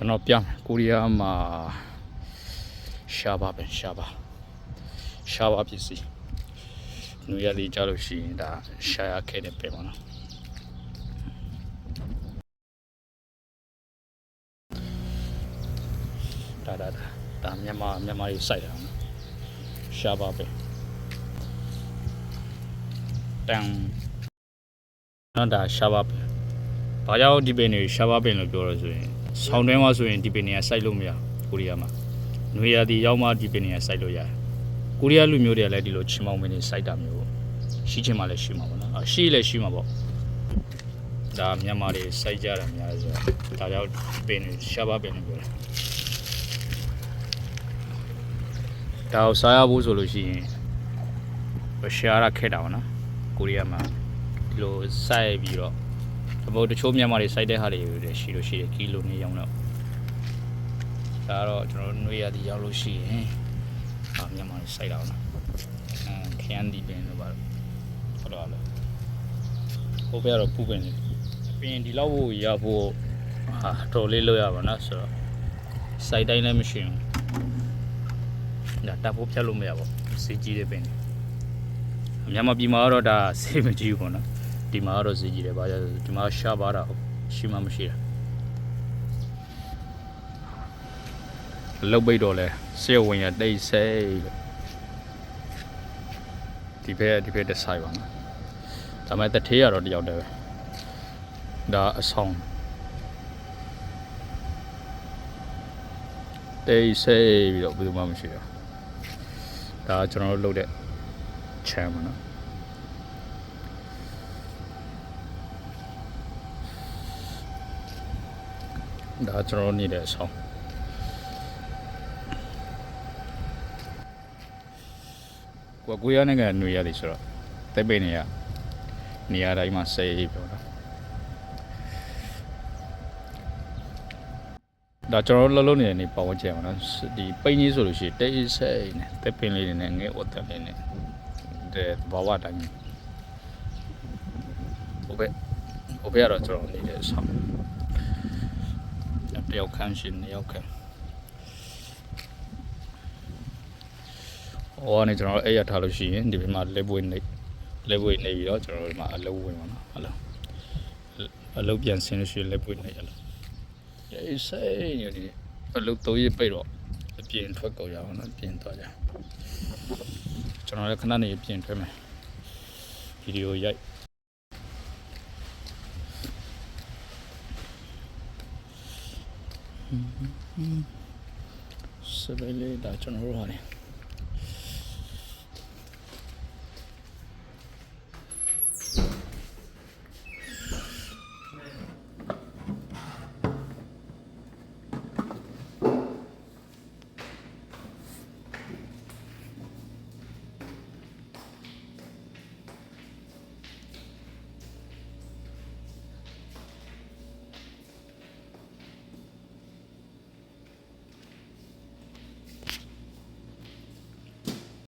ကျွန်တော်ပြမယ်ကိုရီးယားမှာရှားပါပဲရှားပါရှားပါပစ္စည်းနွေရလေးကြလို့ရှိရင်ဒါရှားရခဲ့တဲ့ပဲပေါ့နော်ဒါဒါဒါဒါမြန်မာမြန်မာရေးစိုက်တာနော်ရှားပါပဲတန်နော်ဒါရှားပါပဲဘာကြောင့်ဒီပင်တွေရှားပါပင်လို့ပြောရဆိုရင် ဆောင်းတွင်းမှာဆိုရင်ဒီပင်တွေကစိုက်လို့မရဘူးကိုရီးယားမှာနွေရာသီရောက်မှဒီပင်တွေကစိုက်လို့ရတယ်ကိုရီးယားလူမျိုးတွေကလည်းဒီလိုချင်မောင်ပင်တွေစိုက်တာမျိုးရှိချင်မှလည်းရှိမှာပေါ့နော်အရှိလည်းရှိမှာပေါ့ဒါမြန်မာတွေစိုက်ကြတာများဆိုတော့ဒါကြောင့်ဒီပင်တွေရှားပါပင်လို့ပြောတယ်ဒါကိုစားရဖို့ဆိုလို့ရှိရင်ရှားရခက်တာပေါ့နော်ကိုရီးယားမှာဒီလိုစိုက်ပြီးတော့ ဘုတ်တချို့မြန်မာတွေစိုက်တဲ့ဟာတွေလည်းရှိလို့ရှိတယ်ကီလိုနေရောင်းတော့ဒါကတော့ကျွန်တော်တို့နှွေရသည်ရောက်လို့ရှိရင်အာမြန်မာတွေစိုက်တာအောင်နော်အဲခရမ်းဒီပင်လို့ပါတော့ဟုတ်တော့လေဟိုဘက်ကတော့ပူပင်နေပင်ဒီလောက်ကိုရဖို့ဟာတော်လေးလောက်ရပါနော်ဆိုတော့စိုက်တိုင်းလည်းမရှိဘူးဒါတပ်ဖို့ဖြတ်လို့မရပါဘူးစီကြီးတဲ့ပင်တွေမြန်မာပြည်မှာတော့ဒါစေးမကြီးဘူးပေါ့နော် ဒီမှာကတော့ဈေးကြီးတယ်။ဘာကြောင့်လဲဆိုဒီမှာရှားပါတာဟုတ်ရှိမှမရှိတာ။လုတ်ပိတ်တော့လဲစေဝင်ရတိတ်ဆိတ်လို့ဒီဘက်ဒီဘက်တစ်ဆိုင်ပါနော်။ဒါပေမဲ့တထေးရတော့တယောက်တည်းပဲ။ဒါအဆောင်တိတ်ဆိတ်ပြီးတော့ဘယ်သူမှမရှိတော့။ဒါကျွန်တော်တို့လုပ်တဲ့ channel ပါနော်။ ဒါကျွန်တော်နေတဲ့အဆောင်ကိုကိုရနိုင်ငံຫນွေရတယ်ဆိုတော့တက်ပိတ်နေရနေရာတိုင်းမှာစေးပြောတာဒါကျွန်တော်တို့လှုပ်လှုပ်နေတဲ့နေပတ်ဝန်းကျင်ပါနော်ဒီပိန်းကြီးဆိုလို့ရှိရင်တိတ်ဆိတ်နေတက်ပင်လေးတွေနဲ့ငဲ့ဝတ်တယ်လေးနဲ့တဲ့ဘဝတိုင်းဟိုဘက်ဟိုဘက်ကတော့ကျွန်တော်နေတဲ့အဆောင် တယောက်ခန်းရှင်နှစ်ယောက်ခန်းဟောနေကျွန်တော်တို့အဲ့ရထားလို့ရှိရင်ဒီဘက်မှာလက်ပွေးနေလက်ပွေးနေပြီးတော့ကျွန်တော်တို့ဒီမှာအလုံးဝင်ပါတော့ဟလိုအလုံးပြန်ဆင်းလို့ရှိရင်လက်ပွေးနေရလို့အေးစိတ်နေဒီအလုံးတော့ရပိတ်တော့အပြင်ထွက်ကုန်ရအောင်နော်ပြင်သွားကြကျွန်တော်လည်းခဏနေပြင်ထွက်မယ်ဗီဒီယိုရိုက် စပယ်လေးဒါကျွန်တော်တို့ဟာနေ